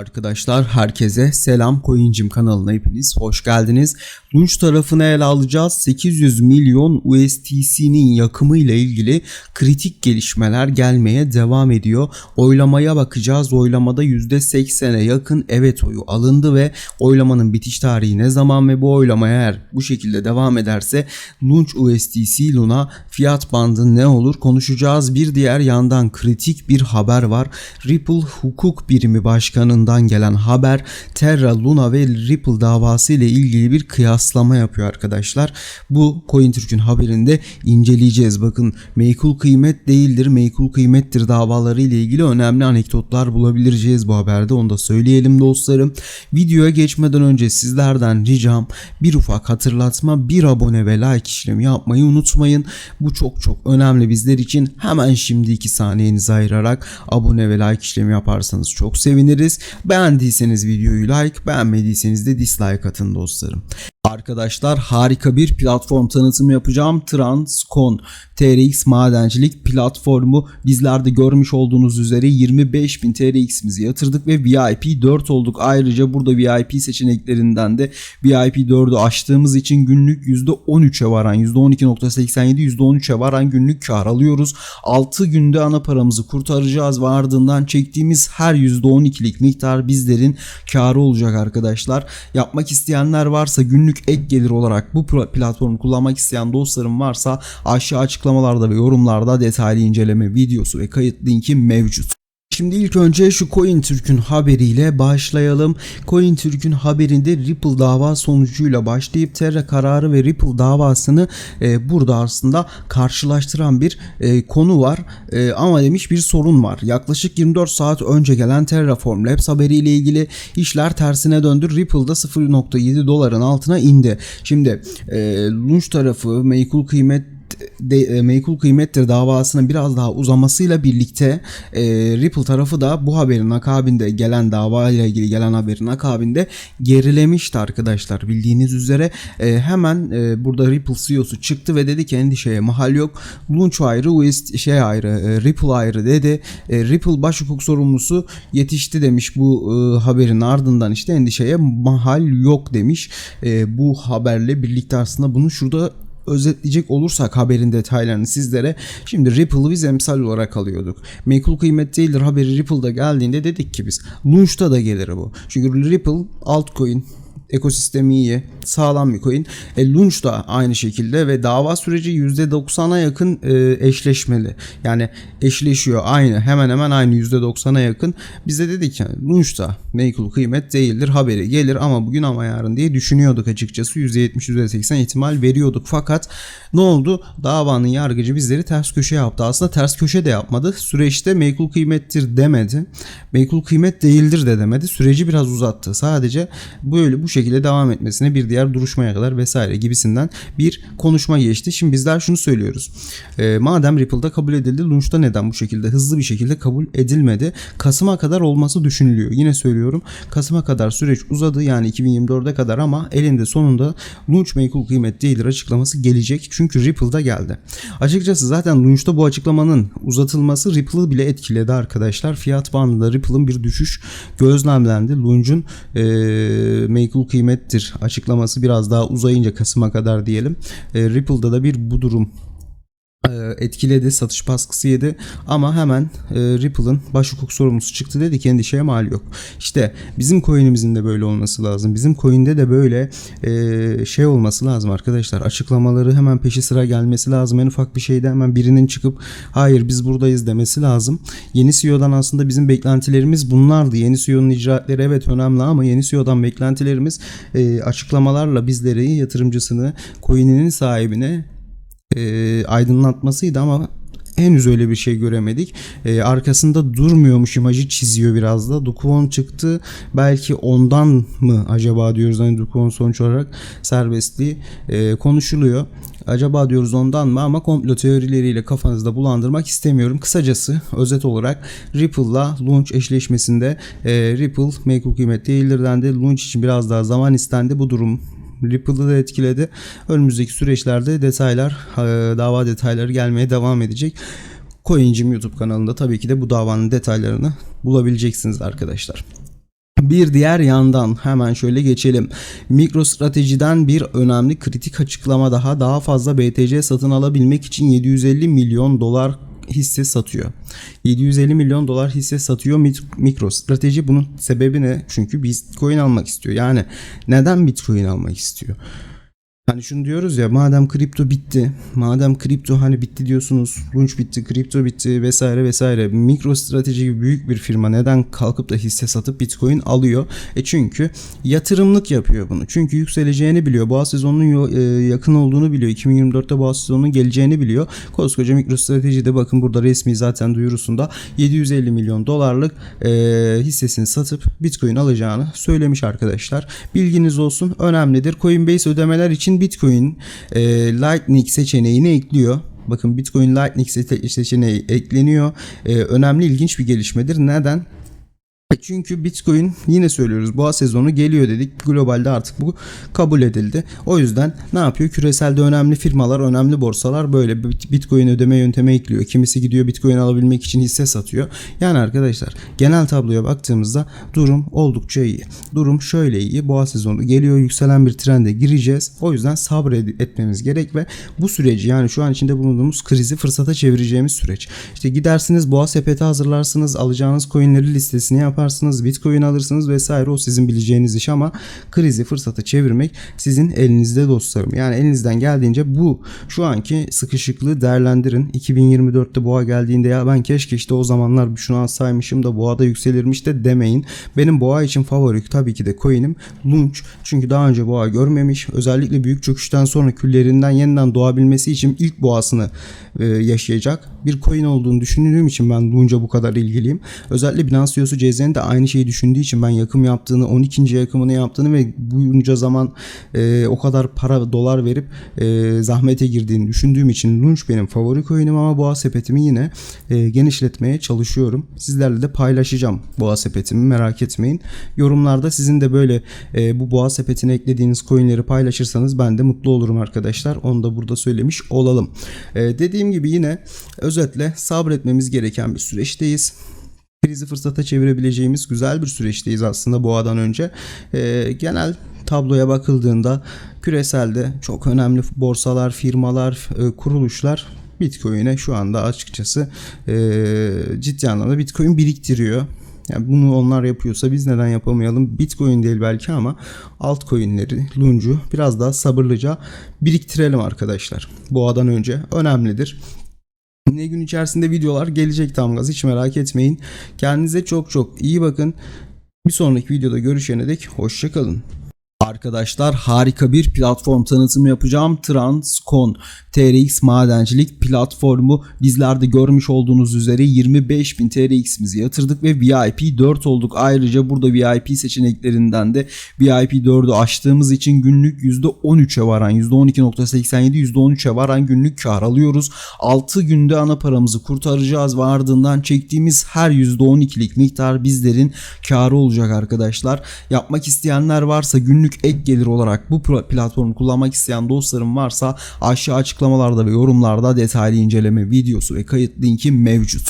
Arkadaşlar herkese selam Coincim kanalına hepiniz hoş geldiniz. Lunch tarafını ele alacağız. 800 milyon USDC'nin yakımı ile ilgili kritik gelişmeler gelmeye devam ediyor. Oylamaya bakacağız. Oylamada %80'e yakın evet oyu alındı ve oylamanın bitiş tarihi ne zaman ve bu oylama eğer bu şekilde devam ederse Lunch USDC Luna fiyat bandı ne olur konuşacağız. Bir diğer yandan kritik bir haber var. Ripple hukuk birimi başkanından gelen haber Terra Luna ve Ripple davası ile ilgili bir kıyaslama yapıyor arkadaşlar. Bu CoinTürk'ün haberinde inceleyeceğiz. Bakın meykul kıymet değildir, meykul kıymettir davaları ile ilgili önemli anekdotlar bulabileceğiz bu haberde. Onu da söyleyelim dostlarım. Videoya geçmeden önce sizlerden ricam bir ufak hatırlatma, bir abone ve like işlemi yapmayı unutmayın. Bu çok çok önemli bizler için. Hemen şimdi 2 saniyenizi ayırarak abone ve like işlemi yaparsanız çok seviniriz. Beğendiyseniz videoyu like, beğenmediyseniz de dislike atın dostlarım. Arkadaşlar harika bir platform tanıtımı yapacağım. Transcon TRX madencilik platformu bizlerde görmüş olduğunuz üzere 25.000 TRX'imizi yatırdık ve VIP 4 olduk. Ayrıca burada VIP seçeneklerinden de VIP 4'ü açtığımız için günlük %13'e varan %12.87 %13'e varan günlük kar alıyoruz. 6 günde ana paramızı kurtaracağız ve ardından çektiğimiz her %12'lik miktar bizlerin karı olacak arkadaşlar. Yapmak isteyenler varsa günlük ek gelir olarak bu platformu kullanmak isteyen dostlarım varsa aşağı açıklamalarda ve yorumlarda detaylı inceleme videosu ve kayıt linki mevcut. Şimdi ilk önce şu CoinTürk'ün haberiyle başlayalım. CoinTürk'ün haberinde Ripple dava sonucuyla başlayıp Terra kararı ve Ripple davasını e, burada aslında karşılaştıran bir e, konu var. E, ama demiş bir sorun var. Yaklaşık 24 saat önce gelen Terraform Labs haberiyle ilgili işler tersine döndü. Ripple'da 0.7 doların altına indi. Şimdi e, Lunch tarafı meykul kıymet de, e, meykul kıymettir davasının biraz daha uzamasıyla birlikte e, Ripple tarafı da bu haberin akabinde gelen dava ile ilgili gelen haberin akabinde gerilemişti arkadaşlar. Bildiğiniz üzere e, hemen e, burada Ripple CEO'su çıktı ve dedi ki endişeye mahal yok. Launch ayrı West şey ayrı e, Ripple ayrı dedi. E, Ripple baş hukuk sorumlusu yetişti demiş bu e, haberin ardından. İşte endişeye mahal yok demiş. E, bu haberle birlikte aslında bunu şurada özetleyecek olursak haberin detaylarını sizlere şimdi Ripple'ı biz emsal olarak alıyorduk. Meykul kıymet değildir haberi Ripple'da geldiğinde dedik ki biz Launch'ta da gelir bu. Çünkü Ripple altcoin ekosistemi iyi, sağlam bir coin. E, Launch da aynı şekilde ve dava süreci %90'a yakın e, eşleşmeli. Yani eşleşiyor aynı hemen hemen aynı %90'a yakın. Biz de dedik ki Launch da meykul kıymet değildir haberi gelir ama bugün ama yarın diye düşünüyorduk açıkçası. %70 %80 ihtimal veriyorduk fakat ne oldu? Davanın yargıcı bizleri ters köşe yaptı. Aslında ters köşe de yapmadı. Süreçte meykul kıymettir demedi. Meykul kıymet değildir de demedi. Süreci biraz uzattı. Sadece böyle bu şekilde devam etmesine bir diğer duruşmaya kadar vesaire gibisinden bir konuşma geçti. Şimdi bizler şunu söylüyoruz. E, madem Ripple'da kabul edildi, Launch'ta neden bu şekilde hızlı bir şekilde kabul edilmedi? Kasım'a kadar olması düşünülüyor. Yine söylüyorum. Kasım'a kadar süreç uzadı yani 2024'e kadar ama elinde sonunda Launch meykul kıymet değildir açıklaması gelecek. Çünkü Ripple'da geldi. Açıkçası zaten Launch'ta bu açıklamanın uzatılması Ripple'ı bile etkiledi arkadaşlar. Fiyat bandında Ripple'ın bir düşüş gözlemlendi. Launch'un e, meykul kıymettir açıklaması biraz daha uzayınca Kasım'a kadar diyelim. E, Ripple'da da bir bu durum etkiledi, satış baskısı yedi ama hemen e, Ripple'ın baş hukuk sorumlusu çıktı dedi ki endişeye mal yok. İşte bizim coin'imizin de böyle olması lazım. Bizim coin'de de böyle e, şey olması lazım arkadaşlar. Açıklamaları hemen peşi sıra gelmesi lazım. En ufak bir şeyde hemen birinin çıkıp hayır biz buradayız demesi lazım. Yeni CEO'dan aslında bizim beklentilerimiz bunlardı. Yeni CEO'nun icraatleri evet önemli ama yeni CEO'dan beklentilerimiz e, açıklamalarla bizleri yatırımcısını, coin'inin sahibine e, aydınlatmasıydı ama henüz öyle bir şey göremedik. E, arkasında durmuyormuş imajı çiziyor biraz da. Dukvon çıktı. Belki ondan mı acaba diyoruz hani Dukvon sonuç olarak serbestliği e, konuşuluyor. Acaba diyoruz ondan mı ama komplo teorileriyle kafanızda bulandırmak istemiyorum. Kısacası özet olarak Ripple'la Launch eşleşmesinde e, Ripple meykul kıymet değildir dendi. Launch için biraz daha zaman istendi. Bu durum Ripple'ı da etkiledi. Önümüzdeki süreçlerde detaylar, dava detayları gelmeye devam edecek. Coincim YouTube kanalında tabii ki de bu davanın detaylarını bulabileceksiniz arkadaşlar. Bir diğer yandan hemen şöyle geçelim. MicroStrategy'den bir önemli kritik açıklama daha. Daha fazla BTC satın alabilmek için 750 milyon dolar hisse satıyor. 750 milyon dolar hisse satıyor MicroStrateji. Bunun sebebi ne? Çünkü Bitcoin almak istiyor. Yani neden Bitcoin almak istiyor? Hani şunu diyoruz ya madem kripto bitti, madem kripto hani bitti diyorsunuz, launch bitti, kripto bitti vesaire vesaire. MicroStrateji gibi büyük bir firma neden kalkıp da hisse satıp Bitcoin alıyor? E çünkü yatırımlık yapıyor bunu. Çünkü yükseleceğini biliyor. Boğa sezonunun e, yakın olduğunu biliyor. 2024'te boğa sezonunun geleceğini biliyor. Koskoca MicroStrateji de bakın burada resmi zaten duyurusunda 750 milyon dolarlık e, hissesini satıp Bitcoin alacağını söylemiş arkadaşlar. Bilginiz olsun önemlidir. Coinbase ödemeler için Bitcoin e, Lightning seçeneğini ekliyor. Bakın Bitcoin Lightning seçeneği ekleniyor. E, önemli ilginç bir gelişmedir. Neden? Çünkü Bitcoin yine söylüyoruz boğa sezonu geliyor dedik. Globalde artık bu kabul edildi. O yüzden ne yapıyor? Küreselde önemli firmalar, önemli borsalar böyle Bitcoin ödeme yöntemi ekliyor. Kimisi gidiyor Bitcoin alabilmek için hisse satıyor. Yani arkadaşlar genel tabloya baktığımızda durum oldukça iyi. Durum şöyle iyi. Boğa sezonu geliyor. Yükselen bir trende gireceğiz. O yüzden sabretmemiz gerek ve bu süreci yani şu an içinde bulunduğumuz krizi fırsata çevireceğimiz süreç. İşte gidersiniz boğa sepeti hazırlarsınız. Alacağınız coinleri listesini yapar yaparsınız, bitcoin alırsınız vesaire o sizin bileceğiniz iş ama krizi fırsata çevirmek sizin elinizde dostlarım. Yani elinizden geldiğince bu şu anki sıkışıklığı değerlendirin. 2024'te boğa geldiğinde ya ben keşke işte o zamanlar şunu alsaymışım da boğada yükselirmiş de demeyin. Benim boğa için favori tabii ki de coin'im Lunch. Çünkü daha önce boğa görmemiş. Özellikle büyük çöküşten sonra küllerinden yeniden doğabilmesi için ilk boğasını e, yaşayacak bir coin olduğunu düşündüğüm için ben Lunch'a bu kadar ilgiliyim. Özellikle Binance CEO'su CZ'nin de aynı şeyi düşündüğü için ben yakım yaptığını 12. yakımını yaptığını ve bunca zaman e, o kadar para dolar verip e, zahmete girdiğini düşündüğüm için Lunch benim favori coin'im ama boğa sepetimi yine e, genişletmeye çalışıyorum. Sizlerle de paylaşacağım boğa sepetimi merak etmeyin. Yorumlarda sizin de böyle e, bu boğa sepetine eklediğiniz coin'leri paylaşırsanız ben de mutlu olurum arkadaşlar. Onu da burada söylemiş olalım. E, dediğim gibi yine özetle sabretmemiz gereken bir süreçteyiz krizi fırsata çevirebileceğimiz güzel bir süreçteyiz aslında boğadan önce. E, genel tabloya bakıldığında küreselde çok önemli borsalar, firmalar, e, kuruluşlar Bitcoin'e şu anda açıkçası e, ciddi anlamda Bitcoin biriktiriyor. Yani bunu onlar yapıyorsa biz neden yapamayalım? Bitcoin değil belki ama altcoin'leri, Lunge'u biraz daha sabırlıca biriktirelim arkadaşlar. Boğadan önce önemlidir. Yine gün içerisinde videolar gelecek tam gaz hiç merak etmeyin. Kendinize çok çok iyi bakın. Bir sonraki videoda görüşene dek hoşçakalın. Arkadaşlar harika bir platform tanıtımı yapacağım. Transcon TRX madencilik platformu bizlerde görmüş olduğunuz üzere 25.000 TRX'imizi yatırdık ve VIP 4 olduk. Ayrıca burada VIP seçeneklerinden de VIP 4'ü açtığımız için günlük %13'e varan %12.87 %13'e varan günlük kar alıyoruz. 6 günde ana paramızı kurtaracağız ve ardından çektiğimiz her %12'lik miktar bizlerin karı olacak arkadaşlar. Yapmak isteyenler varsa günlük ek gelir olarak bu platformu kullanmak isteyen dostlarım varsa aşağı açıklamalarda ve yorumlarda detaylı inceleme videosu ve kayıt linki mevcut.